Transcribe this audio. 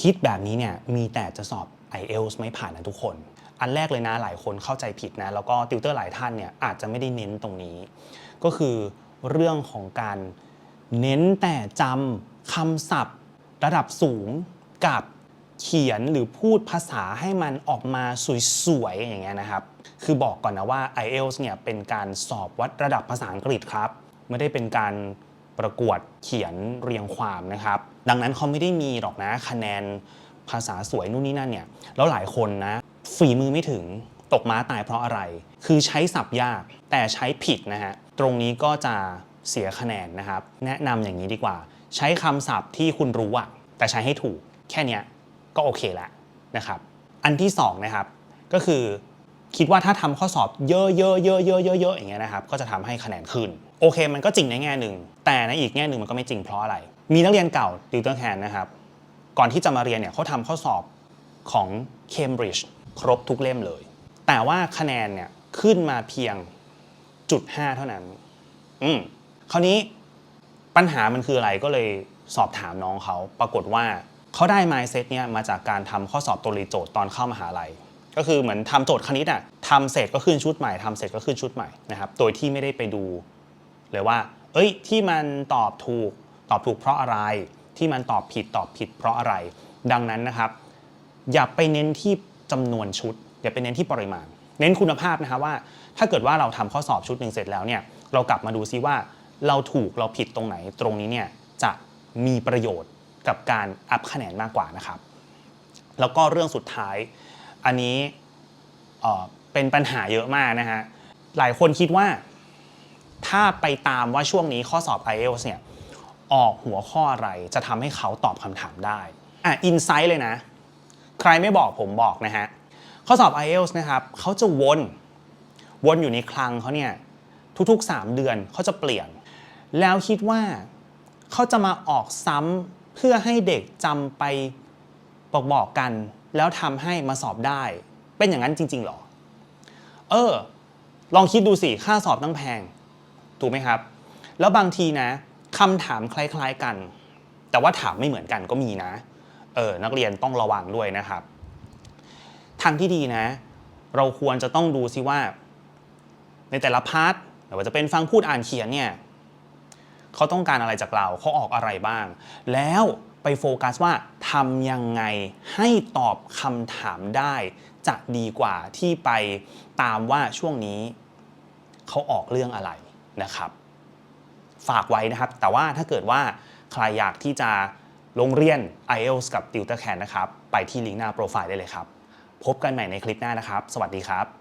คิดแบบนี้เนี่ยมีแต่จะสอบ IELTS ไม่ผ่านนะทุกคน อันแรกเลยนะหลายคนเข้าใจผิดนะ แล้วก็ติวเตอร์หลายท่านเนี่ยอาจจะไม่ได้เน้นตรงนี้ ก็คือเรื่องของการเน้นแต่จำคำศัพท์ ระดับสูงกับเขียนหรือพูดภาษาให้มันออกมาสวยๆ อย่างเงี้ยนะครับ คือบอกก่อนนะว่า IELTS เนี่ยเป็นการสอบวัดระดับภาษาอังกฤษครับ ไม่ได้เป็นการ ประกวดเขียนเรียงความนะครับ ดังนั้นเขาไม่ได้มีหรอกนะคะแนนภาษาสวยนู่นนี่นั่นเนี่ยแล้วหลายคนนะฝีมือไม่ถึงตกม้าตายเพราะอะไร คือใช้ศัพท์ยากแต่ใช้ผิดนะฮะตรงนี้ก็จะเสียคะแนนนะครับ แนะนำอย่างนี้ดีกว่า ใช้คำศัพท์ที่คุณรู้อะแต่ใช้ให้ถูกแค่นี้ก็โอเคแล้วนะครับ อันที่สองนะครับก็คือ คิดว่าถ้าทำข้อสอบเยอะๆเยอะๆเยอะๆเยอะๆอย่างเงี้ยนะครับก็จะทำให้คะแนนขึ้น โอเค มันก็จริงในแง่หนึ่ง แต่ในอีกแง่หนึ่งมันก็ไม่จริงเพราะอะไร มีนักเรียนเก่าติวเตอร์แคนนะครับก่อนที่จะมาเรียนเนี่ยเขาทำข้อสอบของ Cambridge ครบทุกเล่มเลย แต่ว่าคะแนนเนี่ยขึ้นมาเพียงจุด5เท่านั้น อืมคราวนี้ปัญหามันคืออะไรก็เลยสอบถามน้องเขาปรากฏว่าเขาได้ mindset เนี่ยมาจากการทำข้อสอบตัวรีโจทย์ตอนเข้ามหาลัย ก็คือเหมือนทำโจทย์คณิตอะทำเสร็จก็ขึ้นชุดใหม่ทำเสร็จก็ขึ้นชุดใหม่นะครับโดยที่ไม่ได้ไปดูเลยว่า เอ้ยที่มันตอบถูกตอบถูกเพราะอะไร ที่มันตอบผิดตอบผิดเพราะอะไร ดังนั้นนะครับ อย่าไปเน้นที่จำนวนชุด อย่าไปเน้นที่ปริมาณ เน้นคุณภาพนะครับว่า ถ้าเกิดว่าเราทำข้อสอบชุดหนึ่งเสร็จแล้วเนี่ยเรากลับมาดูซิว่าเราถูกเราผิดตรงไหนตรงนี้เนี่ยจะมีประโยชน์กับการอัพคะแนนมากกว่านะครับ แล้วก็เรื่องสุดท้าย อันนี้เป็นปัญหาเยอะมากนะฮะ หลายคนคิดว่า ถ้าไปตามว่าช่วงนี้ข้อสอบ IELTS เนี่ยออกหัวข้ออะไรจะทำให้เขาตอบคำถามได้ อะอินไซต์เลยนะ ใครไม่บอกผมบอกนะฮะ ข้อสอบ IELTS นะครับเขาจะวน วนอยู่ในคลังเขาเนี่ยทุกๆ 3 เดือนเขาจะเปลี่ยน แล้วคิดว่าเขาจะมาออกซ้ำเพื่อให้เด็กจำไปบอกบอกกัน แล้วทำให้มาสอบได้ เป็นอย่างนั้นจริงๆหรอ เออ ลองคิดดูสิ ค่าสอบตั้งแพง ถูกไหมครับ แล้วบางทีนะคำถามคล้ายๆกัน แต่ว่าถามไม่เหมือนกันก็มีนะ เออ นักเรียนต้องระวังด้วยนะครับ ทางที่ดีนะ เราควรจะต้องดูซิว่า ในแต่ละพาร์ทไม่ว่าจะเป็นฟังพูดอ่านเขียนเนี่ย เขาต้องการอะไรจากเรา เขาออกอะไรบ้าง แล้ว ไปโฟกัสว่าทำยังไงให้ตอบคำถามได้ จะดีกว่าที่ไปตามว่าช่วงนี้เขาออกเรื่องอะไรนะครับ ฝากไว้นะครับ แต่ว่าถ้าเกิดว่าใครอยากที่จะลงเรียน IELTS กับ Tutor Can นะครับ ไปที่ลิงก์หน้าโปรไฟล์ได้เลยครับ พบกันใหม่ในคลิปหน้านะครับ สวัสดีครับ